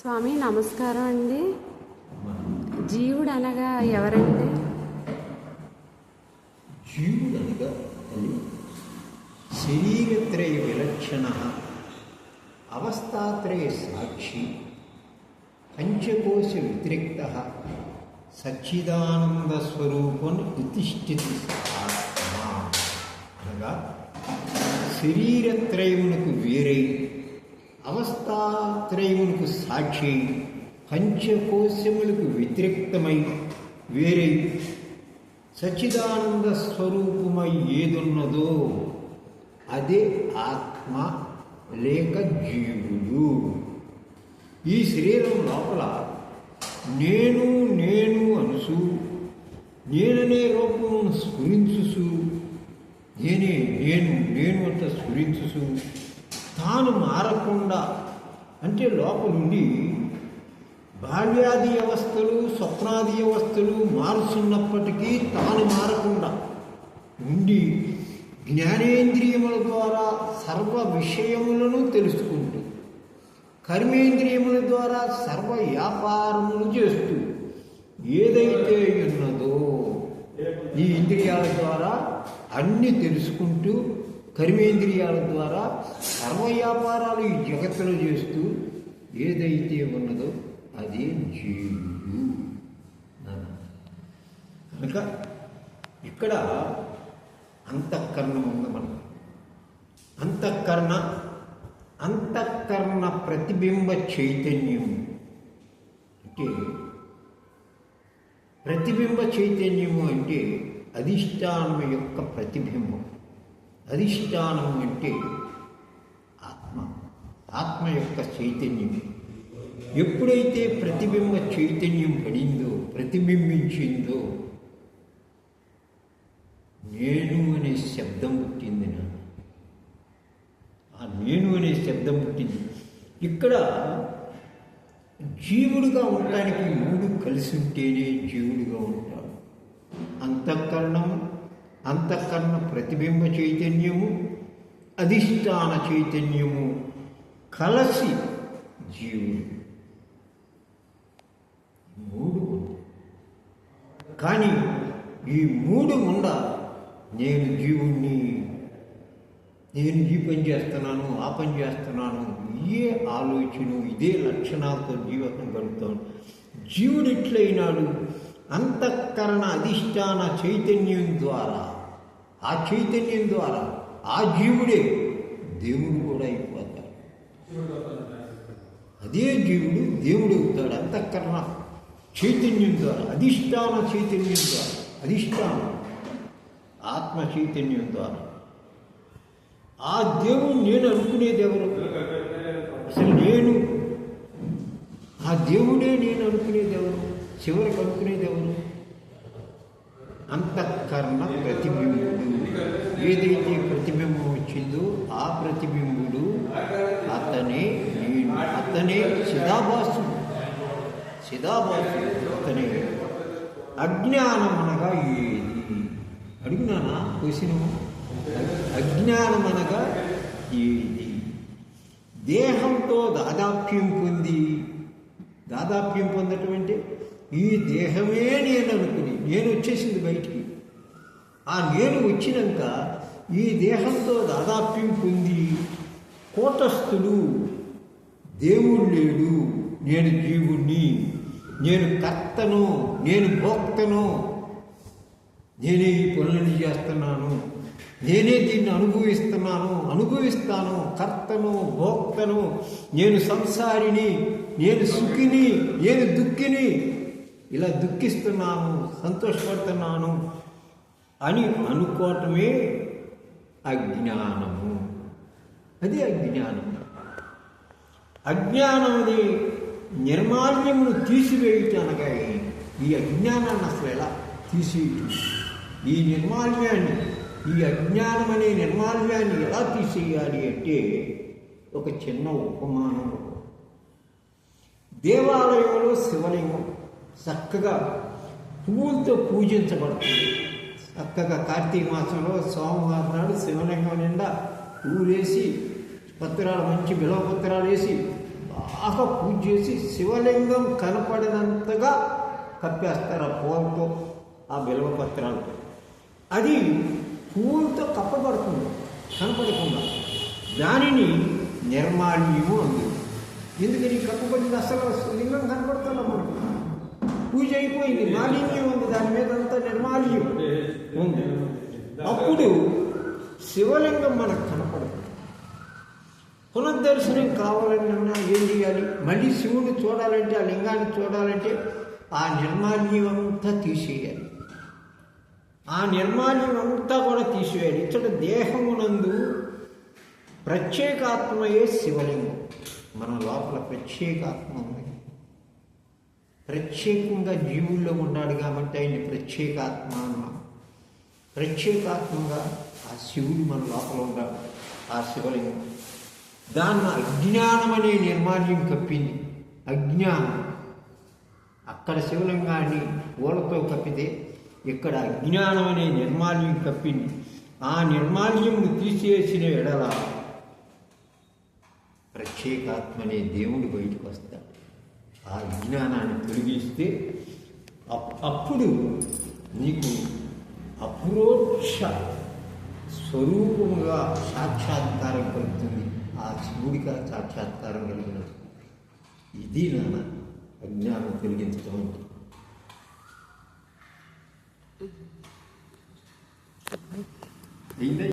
స్వామి నమస్కారం అండి. జీవుడు అనగా ఎవరండి? జీవుడు అనగా శరీరత్రయ విలక్షణ అవస్థాత్రయ సాక్షి పంచకోశ వ్యతిరిక్త సచ్చిదానంద స్వరూపం ప్రతిష్ఠితి అనగా శరీరత్రయమునకు వేరై అవస్థాత్రయములకు సాక్షి పంచకోశములకు వ్యతిరిక్తమై వేరే సచిదానంద స్వరూపమై ఏదున్నదో అదే ఆత్మ లేక జీవుడు. ఈ శరీరం లోపల నేను నేను అనుసు నేననే రూపమును స్ఫురించుసు నేనే నేను నేను అంత స్ఫురించుసు తాను మారకుండా అంటే లోపలుండి బాల్యాది అవస్థలు స్వప్నాది అవస్థలు మారుస్తున్నప్పటికీ తాను మారకుండా ఉండి జ్ఞానేంద్రియముల ద్వారా సర్వ విషయములను తెలుసుకుంటూ కర్మేంద్రియముల ద్వారా సర్వ వ్యాపారములు చేస్తూ ఏదైతే ఉన్నదో ఈ ఇంద్రియాల ద్వారా అన్నీ తెలుసుకుంటూ కర్మేంద్రియాల ద్వారా కర్మ వ్యాపారాలు ఈ జగత్తులో చేస్తూ ఏదైతే ఉన్నదో అదే జీవుడు కనుక ఇక్కడ అంతఃకరణం ఉంది మనం అంతఃకరణ అంతఃకరణ ప్రతిబింబ చైతన్యం. అంటే ప్రతిబింబ చైతన్యము అంటే అధిష్టానం యొక్క ప్రతిబింబం. అధిష్టానం అంటే ఆత్మ. ఆత్మ యొక్క చైతన్యం. ఎప్పుడైతే ప్రతిబింబ చైతన్యం పడిందో ప్రతిబింబించిందో నేను అనే శబ్దం పుట్టింది నా ఆ నేను అనే శబ్దం పుట్టింది. ఇక్కడ జీవుడుగా ఉండడానికి మూడు కలిసి ఉంటేనే జీవుడుగా ఉంటాడు. అంతఃకరణం అంతఃకరణ ప్రతిబింబ చైతన్యము అధిష్టాన చైతన్యము కలసి జీవుడు. మూడు కానీ ఈ మూడు ఉండ నేను జీవుణ్ణి నేను ఈ పని చేస్తున్నాను ఆ పని చేస్తున్నాను ఇదే ఆలోచన ఇదే లక్షణాలతో జీవితం గడుపుతాను. జీవుడు ఎట్లయినాడు? అంతఃకరణ అధిష్టాన చైతన్యం ద్వారా ఆ చైతన్యం ద్వారా ఆ జీవుడే దేవుడు కూడా అయిపోతాడు. అదే జీవుడు దేవుడు అవుతాడు. అంతఃకరణ చైతన్యం ద్వారా అధిష్టాన చైతన్యం ద్వారా అధిష్టానం ఆత్మ చైతన్యం ద్వారా. ఆ దేవుడు నేను అనుకునేది ఎవరు? అసలు నేను. ఆ దేవుడే నేను అనుకునేది ఎవరు? చివరికి అనుకునేది ఎవరు? అంతఃకరణ ప్రతిబింబం. ఏదైతే ప్రతిబింబం వచ్చిందో ఆ ప్రతిబింబుడు అతనే నేను అతనే చిదాభాసు చిదాభాసు అతనే అజ్ఞానం అనగా ఏది అడిగినానా క్వశ్చన్ అజ్ఞానం అనగా ఏది దేహంతో దాదాప్యం పొంది దాదాప్యం పొందటం అంటే ఈ దేహమే నేను అనుకుని నేను వచ్చేసింది బయటికి ఆ నేను వచ్చినాక ఈ దేహంతో దాదాప్యం పొంది కూటస్థుడు దేవుడు లేడు నేను జీవుణ్ణి. నేను కర్తను నేను భోక్తను. నేనే ఈ పనులను చేస్తున్నాను. నేనే దీన్ని అనుభవిస్తున్నాను అనుభవిస్తాను. కర్తను భోక్తను. నేను సంసారిని నేను సుఖిని నేను దుఃఖిని. ఇలా దుఃఖిస్తున్నాను సంతోషపడుతున్నాను. అని అనుకోవటమే అజ్ఞానము. అది అజ్ఞానం. అజ్ఞానముని నిర్మాల్యమును తీసివేయటానగా ఈ అజ్ఞానాన్ని అసలు ఎలా తీసేయటం ఈ నిర్మాల్యాన్ని ఈ అజ్ఞానం అనే నిర్మాల్యాన్ని ఎలా తీసేయాలి అంటే ఒక చిన్న ఉపమానం. దేవాలయంలో శివలింగం చక్కగా పువ్వులతో పూజించబడుతుంది. చక్కగా కార్తీక మాసంలో సోమవారం నాడు శివలింగం నిండా ఊరేసి పత్రాలు మంచి బిలవ పత్రాలు వేసి బాగా పూజ చేసి శివలింగం కనపడినంతగా కప్పేస్తారు ఆ పూలతో ఆ బిలవ పత్రాలు అది పూలతో కప్పబడుతుంది కనపడకుండా. దానిని నిర్మాల్యము అంది. ఎందుకని కప్పబడింది అసలు లింగం కనపడుతుందా మనకు పూజ అయిపోయింది. మాలిన్యం ఉంది. దాని మీద అంతా నిర్మాల్యం. ఉంది. అప్పుడు శివలింగం మనకు కనపడదు. పునర్దర్శనం కావాలన్నా ఏం చేయాలి? మళ్ళీ శివుని చూడాలంటే ఆ లింగాన్ని చూడాలంటే ఆ నిర్మాల్యం అంతా తీసేయాలి. ఆ నిర్మాల్యం అంతా కూడా తీసివేయాలి ఇచ్చట దేహమునందు ప్రత్యేకాత్మయే శివలింగం. మన లోపల ప్రత్యేకాత్మ ఉంది. ప్రత్యేకంగా జీవుల్లో ఉన్నాడు కాబట్టి ఆయన ప్రత్యేకాత్మ అన్నాం ప్రత్యేకాత్మగా ఆ శివుడు మన లోపల ఉన్నాడు ఆ శివలింగం. దాన్ని అజ్ఞానం అనే నిర్మాణ్యం కప్పింది. అజ్ఞానం. అక్కడ శివలింగాన్ని పూలతో కప్పితే ఇక్కడ అజ్ఞానం అనే నిర్మాల్యం కప్పింది. ఆ నిర్మాల్యమును తీసేసిన ఎడల ప్రత్యేకాత్మనే దేవుడు బయటకు వస్తాడు. ఆ విజ్ఞానాన్ని తొలగిస్తే అప్పుడు నీకు అప్రోక్ష స్వరూపముగా సాక్షాత్కారం కలుగుతుంది. ఆ శివుడిగా సాక్షాత్కారం కలిగిన ఇది నాన్న అజ్ఞానం తొలగించడం అంటే. ainda